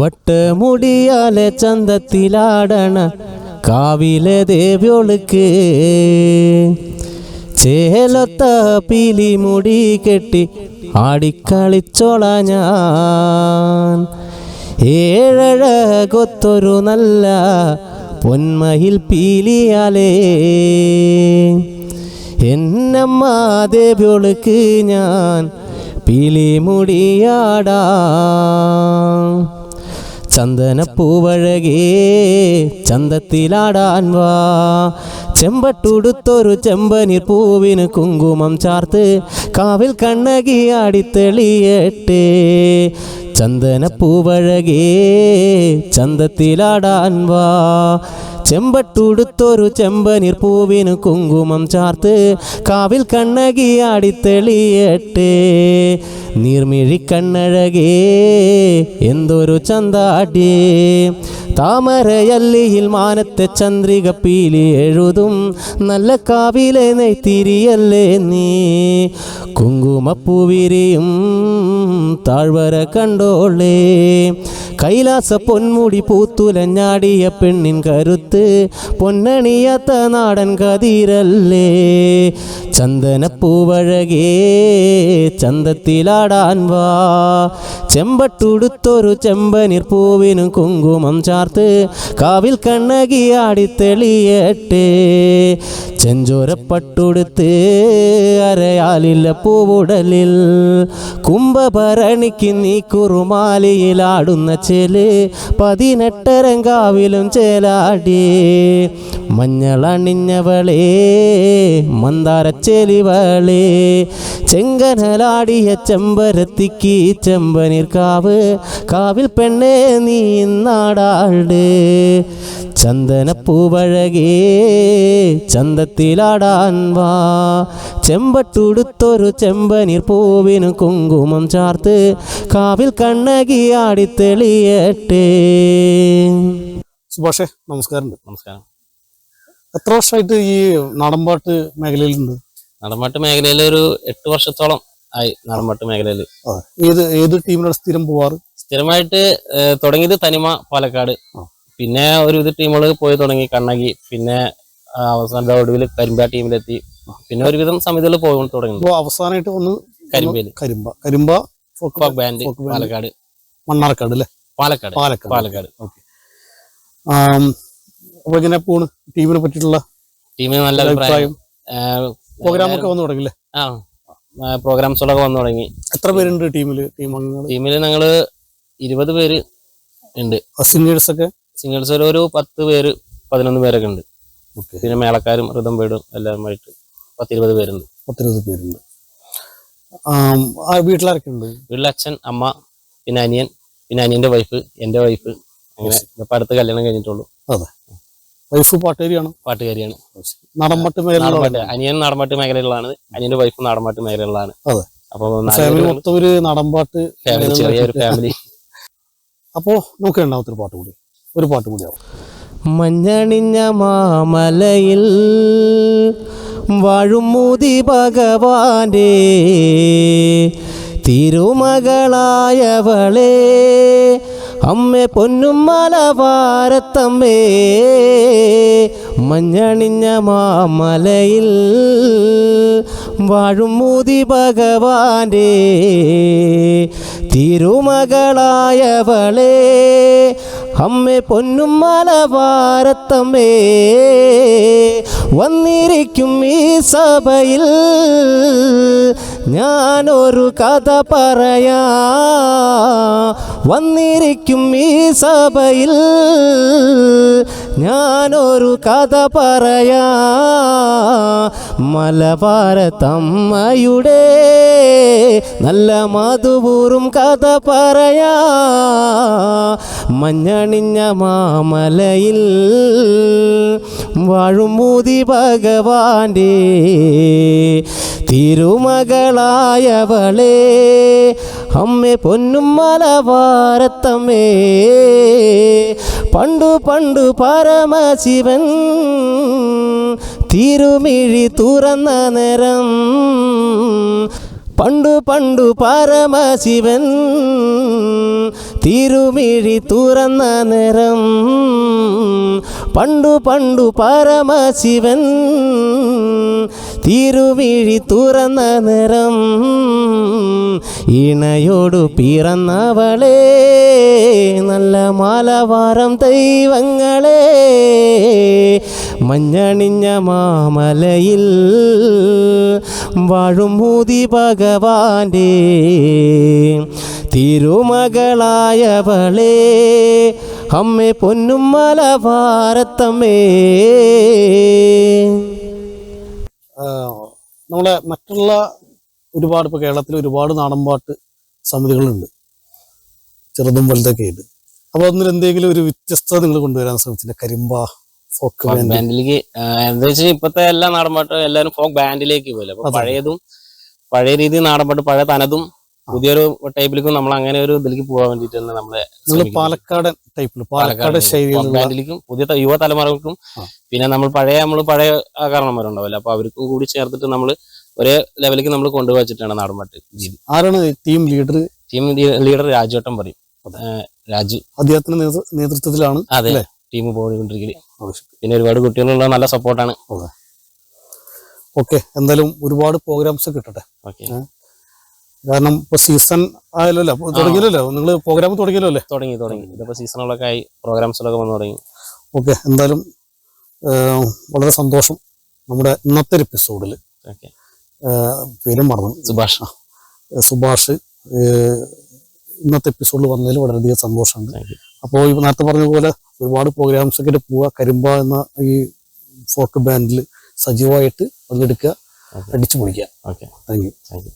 വട്ടമുടിയാലെ ചന്തത്തിലാടണ കാവിലെ ദേവ്യോളുക്ക്. ചേലൊത്ത പീലി മുടി കെട്ടി ആടിക്കളിച്ചോള ഞാൻ. ഏഴഴ കൊത്തൊരു നല്ല പൊന്മയിൽ പീലിയാലേ. എന്നമ്മ ദേവ്യോളുക്ക് ഞാൻ പീലി മുടിയാടാം. ചന്ദനപ്പൂവഴകേ ചന്തത്തിലാടാൻ വാ. ചെമ്പട്ടുടുത്തൊരു ചെമ്പനിർ പൂവിന് കുങ്കുമം ചാർത്ത് കാവിൽ കണ്ണകിയാടി തെളിയട്ടെ ചന്ദനപ്പൂവഴകേ ചന്തത്തിലാടാൻ വാ. ചെമ്പട്ടുടുത്തൊരു ചെമ്പനീർ പൂവിന് കുങ്കുമം ചാർത്ത് കാവിൽ കണ്ണകി തെളിയട്ടെ നീർമിഴി കണ്ണഴകേ എന്തൊരു ചന്താടി. താമരയല്ലിയിൽ മാനത്തെ ചന്ദ്രിക പീലി എഴുതും നല്ല കാവിലെ നെയ്ത്തിരിയല്ലേ നീ. കുങ്കുമപ്പൂവിരിയും താഴ്വര കണ്ടോളേ. കൈലാസ പൊന്മുടി പൂത്തുലഞ്ഞാടിയ പെണ്ണിൻ കരുത്ത് പൊന്നണിയാത്ത നാടൻ കതിരല്ലേ? ചന്ദനപ്പൂവഴകേ ചന്തത്തിലാടാൻ വാ. ചെമ്പട്ടുടുത്തൊരു ചെമ്പനിർ പൂവിനും കുങ്കുമം ചാർത്ത് കാവിൽ കണ്ണകിയാടി തെളിയട്ടെ. ചെഞ്ചോരപ്പട്ടുടുത്ത് അരയാലില്ല പൂവുടലിൽ കുംഭഭരണിക്ക് നീ കുറുമാലിയിലാടുന്ന ചേൽ പതിനെട്ടരങ്കാവിലും ചേലാടി. മഞ്ഞളണിഞ്ഞവളേ മന്ദാരച്ചെലിവളേ ചെങ്കനലാടിയ ചെമ്പരത്തിക്ക് ചെമ്പനീർ കാവ് കാവിൽ പെണ്ണേ നീ നാടാട് ചന്ദനപ്പൂവഴകേ ചന്തത്തിലാടാൻ വാ. ചെമ്പട്ടുടുത്തൊരു ചെമ്പനീർ പൂവിന് കുങ്കുമം ചാർത്ത് കാവിൽ കണ്ണകിയാടി തെളിയട്ടെ സുഭാഷേ നമസ്കാരം നമസ്കാരം. എത്ര വർഷമായിട്ട് ഈ നടമ്പാട്ട് മേഖലയിലുണ്ട്? നടമ്പാട്ട് മേഖലയിൽ ഒരു എട്ട് വർഷത്തോളം ആയി നടമ്പാട്ട് മേഖലയിൽ. ഏത് ഏത് ടീമിലൂടെ സ്ഥിരം പോവാറ്? സ്ഥിരമായിട്ട് തുടങ്ങിയത് തനിമ പാലക്കാട്. പിന്നെ ഒരു ഇത് ടീമുകൾ പോയി തുടങ്ങി കണ്ണകി പിന്നെ അവസാന ഒടുവിൽ കരിമ്പ ടീമിലെത്തി. പിന്നെ ഒരുവിധം സമിതികൾ പോയി തുടങ്ങി അവസാനമായിട്ട് ഒന്ന് കരിമ്പയിൽ കരിമ്പ കരിമ്പ ഫോക്ക് ബാൻഡ് പാലക്കാട്. മണ്ണാർക്കാട് അല്ലേ? പാലക്കാട്. പാലക്കാട്. പാലക്കാട്. ആം, അപ്പൊ എങ്ങനെ പോണ് ടീമിനെ പറ്റിയിട്ടുള്ള ടീമിന് നല്ല അഭിപ്രായം. പ്രോഗ്രാമൊക്കെ പ്രോഗ്രാം ഒക്കെ വന്നു തുടങ്ങില്ലേ ആ പ്രോഗ്രാംസുകളൊക്കെ വന്നു തുടങ്ങി. എത്ര പേരുണ്ട് ടീമിൽ ടീം അംഗങ്ങൾ ടീമിൽ ഞങ്ങൾ ഇരുപത് പേര് ഉണ്ട്. സിംഗേഴ്സ് ഒക്കെ? സിംഗിൾസ് ഒരു പത്ത് പേര് പതിനൊന്ന് പേരൊക്കെ ഉണ്ട്. പിന്നെ മേളക്കാരും ഋതം പേടും എല്ലാവരുമായിട്ട് പത്തിരുപത് പേരുണ്ട്. പത്തിരുപത് പേരുണ്ട്. വീട്ടിലാരൊക്കെ ഉണ്ട് വീട്ടിൽ അച്ഛൻ അമ്മ പിന്നെ അനിയൻ പിന്നെ അനിയന്റെ വൈഫ് എന്റെ വൈഫ് അങ്ങനെ അടുത്ത് കല്യാണം കഴിഞ്ഞിട്ടുള്ളൂ. അതെ. വൈഫ് പാട്ടുകാരിയാണ്? പാട്ടുകാരിയാണ്. നടമ്പട്ട് മേഖല അനിയൻ നടമ്പാട്ട് മേഖലയിലുള്ളതാണ്. അനിയന്റെ വൈഫ് നടമ്പാട്ട് മേഖലയിലാണ് അതെ. അപ്പൊ ഫാമിലി മൊത്തം ഒരു നാടൻപാട്ട് ഫാമിലി ചെറിയൊരു ഫാമിലി അപ്പോ നമുക്ക് രണ്ടാമത്തെ ഒരു പാട്ട് കൂടി. ഒരു പാട്ട് കൂടി ആവും. മഞ്ഞണിഞ്ഞ മാമലയിൽ വാഴുമൂതി ഭഗവാന്റെ തിരുമകളായവളെ അമ്മ പൊന്നും മലവാരത്തമ്മേ മഞ്ഞണിഞ്ഞ മാമലയിൽ വാഴും മൂതി ഭഗവാന്റെ തിരുമകളായവളെ അമ്മേ പൊന്നും മലവാരത്തമ്മേ വന്നിരിക്കും ഈ സഭയിൽ ഞാനൊരു കഥ പറയാ. വന്നിരിക്കും ഈ സഭയിൽ. ഞാനൊരു കഥ പറയാ. മലബാരത്തമ്മയുടെ നല്ല മധുപൂറും കഥ പറയാ. മഞ്ഞണിഞ്ഞ മാമലയിൽ വാഴുമൂതി ഭഗവാന്റെ തിരുമകളായവളെ അമ്മേ പൊന്നും മലവാരത്തമ്മേ പണ്ടു പണ്ടു പരമശിവൻ തിരുമിഴി തുറന്ന നേരം പണ്ടു പണ്ടു പരമശിവൻ തിരുമിഴി തുറന്ന നേരം പണ്ടു പണ്ടു പരമശിവൻ തിരുമിഴി തുറന്ന നിറം ഇണയോടു പിറന്നവളെ നല്ല മാലവാരം ദൈവങ്ങളെ മഞ്ഞണിഞ്ഞ മാമലയിൽ വാഴും മൂതി ഭഗവാന്റെ തിരുമകളായവളെ. അമ്മേ പൊന്നും മലഭാരത്തമ്മേ നമ്മളെ മറ്റുള്ള ഒരുപാട് ഇപ്പോൾ കേരളത്തിൽ ഒരുപാട് നാടൻപാട്ട് സമിതികളുണ്ട്. ചെറുതും വലുതൊക്കെ ഉണ്ട് അപ്പോൾ അതിൽ എന്തെങ്കിലും ഒരു വ്യത്യസ്തത നിങ്ങൾ കൊണ്ടുവരാൻ ശ്രമിച്ചില്ല കരിമ്പ ഫോക്ക് ബാൻഡിലേക്ക് എന്താ വെച്ചാൽ ഇപ്പത്തെ എല്ലാ നാടൻപാട്ടും എല്ലാവരും ഫോക്ക് ബാൻഡിലേക്ക് പോയില്ല? അപ്പോൾ പഴയതും പഴയ രീതി നാടൻപാട്ട് പഴയ തനതും പുതിയൊരു ടൈപ്പിലേക്കും നമ്മൾ അങ്ങനെ ഒരു ഇതിലേക്ക് പോകാൻ വേണ്ടിട്ട് തന്നെ നമ്മളെ പാലക്കാട് പാലക്കാടൻ ടൈപ്പിൽ പാലക്കാട് ശൈലിക്കും പുതിയ യുവ തലമുറകൾക്കും പിന്നെ നമ്മൾ പഴയ നമ്മൾ പഴയ കാരണന്മാരുണ്ടാവില്ല അപ്പൊ അവർക്കും കൂടി ചേർത്തിട്ട് നമ്മൾ ഒരേ ലെവലിലേക്ക് നമ്മൾ കൊണ്ടുവച്ചിട്ടാണ് നാടൻപാട്ട് ആരാണ് ടീം ലീഡർ ടീം ലീഡർ രാജുവട്ടം പറയും. രാജു. അദ്ദേഹത്തിന്റെ നേതൃത്വത്തിലാണ് അതെ? ടീം പോയിക്കൊണ്ടിരിക്കുന്നത് പിന്നെ ഒരുപാട് കുട്ടികളുള്ള നല്ല സപ്പോർട്ടാണ് ഓക്കെ എന്തായാലും ഒരുപാട് പ്രോഗ്രാംസ് കിട്ടട്ടെ. ഓക്കെ. കാരണം ഇപ്പൊ സീസൺ ആയാലോ തുടങ്ങിയല്ലോ നിങ്ങൾ പ്രോഗ്രാം തുടങ്ങിയല്ലോ അല്ലേ? തുടങ്ങി തുടങ്ങി. ഇതിപ്പോ സീസണുകളൊക്കെ ആയി പ്രോഗ്രാംസിലൊക്കെ വന്നു തുടങ്ങി. ഓക്കെ എന്തായാലും വളരെ സന്തോഷം നമ്മുടെ ഇന്നത്തെ ഒരു എപ്പിസോഡിൽ പേരും മറന്നു. സുഭാഷ്. സുഭാഷ് ഇന്നത്തെ എപ്പിസോഡിൽ വന്നതിൽ വളരെയധികം സന്തോഷമുണ്ട്. അപ്പോൾ ഈ നേരത്തെ പറഞ്ഞ പോലെ ഒരുപാട് പ്രോഗ്രാംസ് ഒക്കെ പോവുക. കരിമ്പ എന്ന ഈ ഫോക്ക് ബാൻഡിൽ സജീവമായിട്ട് പങ്കെടുക്കുക. അടിച്ചു പൊളിക്കുക okay thank you thank you